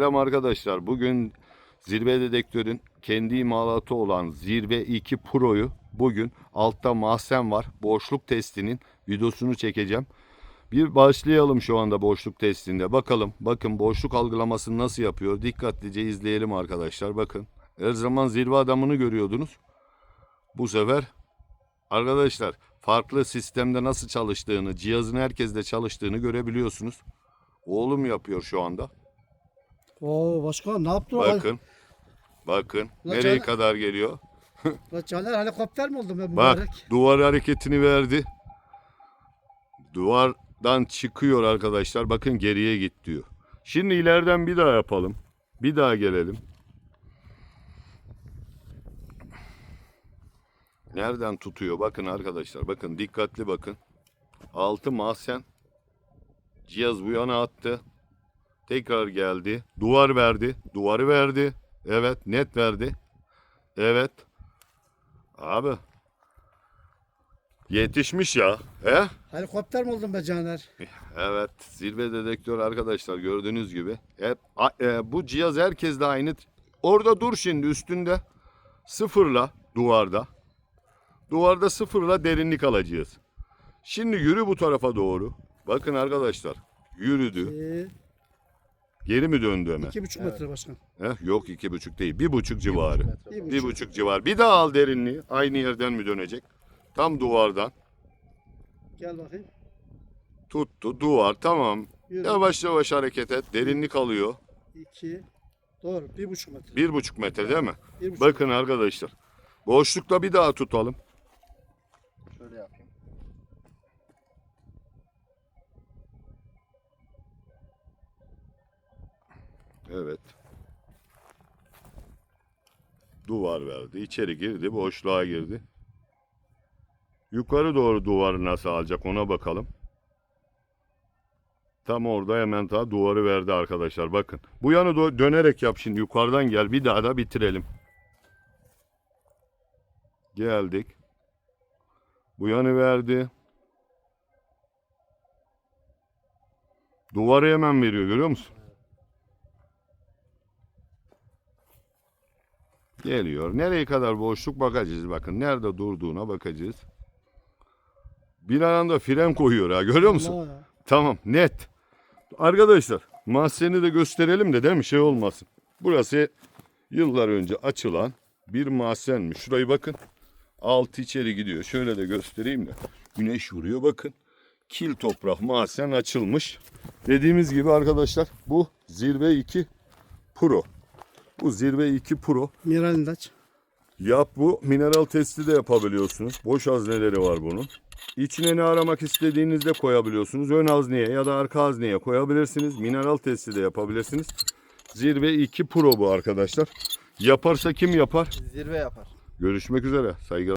Selam arkadaşlar. Bugün Zirve Dedektör'ün kendi imalatı olan Zirve 2 Pro'yu bugün altta mahzen var. Boşluk testinin videosunu çekeceğim. Bir başlayalım şu anda boşluk testinde. Bakalım bakın boşluk algılamasını nasıl yapıyor. Dikkatlice izleyelim arkadaşlar. Bakın her zaman zirve adamını görüyordunuz. Bu sefer arkadaşlar farklı sistemde nasıl çalıştığını, cihazın herkeste çalıştığını görebiliyorsunuz. Oğlum yapıyor şu anda. Oo başkan ne yaptı o? Bakın. Bakın. La Nereye Caner- kadar geliyor? La Caner helikopter mi oldun be Bak mübarek? duvar hareketini verdi. Duvardan çıkıyor arkadaşlar. Bakın geriye git diyor. Şimdi ileriden bir daha yapalım. Bir daha gelelim. Nereden tutuyor? Bakın arkadaşlar. Bakın dikkatli bakın. Altı mahzen. Cihaz bu yana attı. Tekrar geldi. Duvar verdi. Duvarı verdi. Evet net verdi. Evet. Abi. Yetişmiş ya. He? Helikopter mi oldun be Caner? Evet. Zirve dedektör arkadaşlar gördüğünüz gibi. Hep a- e, bu cihaz herkes de aynı. Orada dur şimdi üstünde. Sıfırla duvarda. Duvarda sıfırla derinlik alacağız. Şimdi yürü bu tarafa doğru. Bakın arkadaşlar. Yürüdü. Ee, Geri mi döndü hemen? iki buçuk metre başkan. Heh, yok iki buçuk değil. Bir buçuk civarı. Bir buçuk. Bir buçuk civar. Bir daha al derinliği. Aynı yerden mi dönecek? Tam duvardan. Gel bakayım. Tuttu. Duvar. Tamam. Yürü. Yavaş yavaş hareket et. Derinlik alıyor. İki. Doğru. Bir buçuk metre. Bir buçuk metre değil mi? Bir buçuk. Bakın arkadaşlar. Boşlukta bir daha tutalım. Şöyle yapayım. Evet. Duvar verdi. İçeri girdi. Boşluğa girdi. Yukarı doğru duvarı nasıl alacak ona bakalım. Tam orada hemen ta duvarı verdi arkadaşlar. Bakın. Bu yanı dö- dönerek yap şimdi. Yukarıdan gel. Bir daha da bitirelim. Geldik. Bu yanı verdi. Duvarı hemen veriyor. Görüyor musun? Geliyor. Nereye kadar boşluk bakacağız. Bakın nerede durduğuna bakacağız. Bir anda fren koyuyor ha. Görüyor musun? Tamam net. Arkadaşlar mahzeni de gösterelim de değil mi şey olmasın. Burası yıllar önce açılan bir mahzenmiş. Şurayı bakın. Altı içeri gidiyor. Şöyle de göstereyim de. Güneş vuruyor bakın. Kil toprak mahzen açılmış. Dediğimiz gibi arkadaşlar bu Zirve 2 Pro. Bu Zirve 2 Pro. Miral ilaç. Yap bu. Mineral testi de yapabiliyorsunuz. Boş hazneleri var bunun. İçine ne aramak istediğinizde koyabiliyorsunuz. Ön hazneye ya da arka hazneye koyabilirsiniz. Mineral testi de yapabilirsiniz. Zirve 2 Pro bu arkadaşlar. Yaparsa kim yapar? Zirve yapar. Görüşmek üzere. Saygılar.